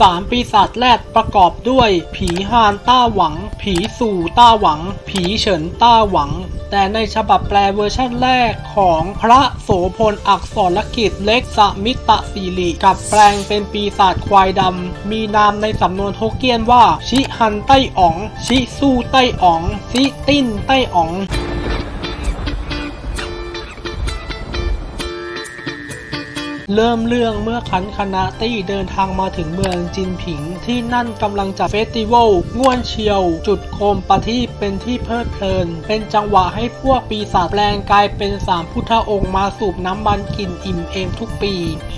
สามปีศาจแรดประกอบด้วย ผีฮานต้าหวัง ผีสู่ต้าหวัง ผีเฉินต้าหวัง แต่ในฉบับแปลเวอร์ชันแรกของพระโสพลอักษรกิจเล็กสมิตะสิริกับแปลงเป็นปีศาจควายดำ มีนามในสำนวนโฮเกียนว่า ชิฮันไต้อ๋อง ชิสู้ไต้อ๋อง ซิติ้นไต้อ๋อง เริ่มเรื่องเมื่อคันคณะตี้เดินทางมาถึงเมืองจินผิง ที่นั่นกำลังจัดเฟสติวัลง่วนเชียว จุดโคมปะทีปเป็นที่เพลิดเพลิน เป็นจังหวะให้พวกปีศาจแปลงกายเป็นสามพุทธองค์มาสูบน้ำมันกินอิ่มเอมทุกปี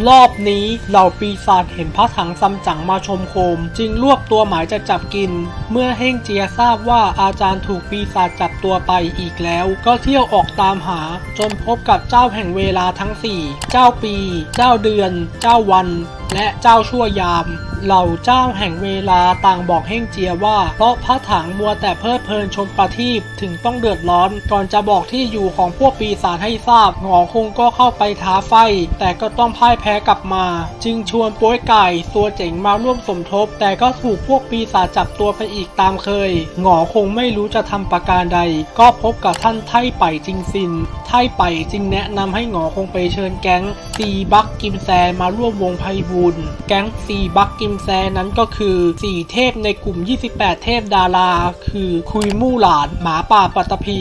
รอบนี้เหล่าปีศาจเห็นพระถังซัมจั๋งมาชมโคม จึงรวบตัวหมายจะจับกิน เมื่อเฮ่งเจียทราบว่าอาจารย์ถูกปีศาจจับตัวไปอีกแล้ว ก็เที่ยวออกตามหา จนพบกับเจ้าแห่งเวลาทั้งสี่เจ้าปีเจ้าเดือน เจ้าวัน และเจ้าชั่วยาม เหล่าเจ้าแห่งเวลาต่างบอกเฮ่งเจียว่า เพราะพระถังมัวแต่เพลิดเพลินชมประทีปถึงต้องเดือดร้อน ก่อนจะบอกที่อยู่ของพวกปีศาจให้ทราบหงอคงก็เข้าไปท้าไฟ แต่ก็ต้องพ่ายแพ้กลับมา จึงชวนป้วยไก่ตัวเจ๋งมาร่วมสมทบ แต่ก็ถูกพวกปีศาจจับตัวไปอีกตามเคยหงอคงไม่รู้จะทำประการใด ก็พบกับท่านไท่ไปจิงซิน ไท่ไปจึงแนะนำให้หงอคงไปเชิญแก๊งซีบักกิมแซมาร่วมวงไพบูลแก๊งซีบักกิมแซนั้นก็คือ 4 เทพในกลุ่ม 28 เทพดารา คือคุยมู่หลาน หมาป่าปัตตภี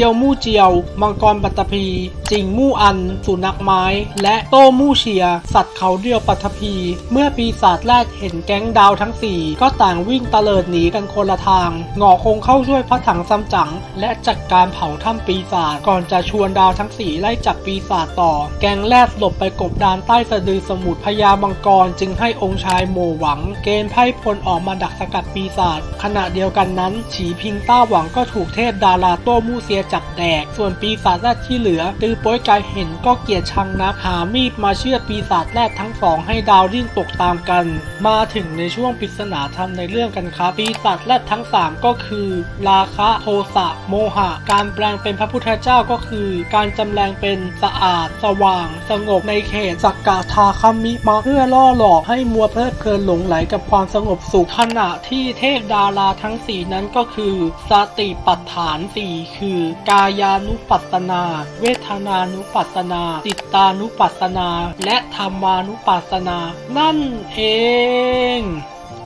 จียวมู่เจียว มังกรปัตตภีจิงมู่อัน สุนัขไม้ และโต้มู่เชีย สัตว์เขาเดียวปัตตภีเมื่อปีศาจแรกเห็นแก๊งดาวทั้ง 4 ก็ต่างวิ่งตะเลิดหนีกันคนละทาง หงอคงเข้าช่วยพระถังซัมจั๋งและจัดการเผาถ้ำปีศาจก่อนจะชวนดาวทั้ง 4 ไล่จับปีศาจต่อ แก๊งแรกหลบไปกบดานใต้สะดือสมุทรพญามังกรจึงให้องค์ชายโมหวัง เกณฑ์ไพ่พลออกมาดักสกัดปีศาจขณะเดียวกันนั้น ฉีพิงต้าหวังก็ถูกเทพดาราโต้มู่เซียจับแดก ส่วนปีศาจแรกที่เหลือ ตือโป้ยกายเห็นก็เกลียดชังนัก หามีดมาเชื่อปีศาจแรกทั้งสองให้ดาวดิ้นตกตามกัน มาถึงในช่วงปริศนาธรรมในเรื่องกันครับปีศาจแรกทั้ง 3 ก็คือ ราคะโทสะโมหะ การแปลงเป็นพระพุทธเจ้าก็คือ การจำแรงเป็นสะอาด สว่าง สงบในเขตสักกะทาคามิมาเพื่อล่อหลอกให้มัวเพลิดเพลินหลงไหลกับความสงบสุขขณะที่เทพดาราทั้ง 4 นั้นก็คือสติปัฏฐาน 4 คือกายานุปัสสนา เวทนานุปัสสนา จิตตานุปัสสนา และธรรมานุปัสสนา นั่นเอง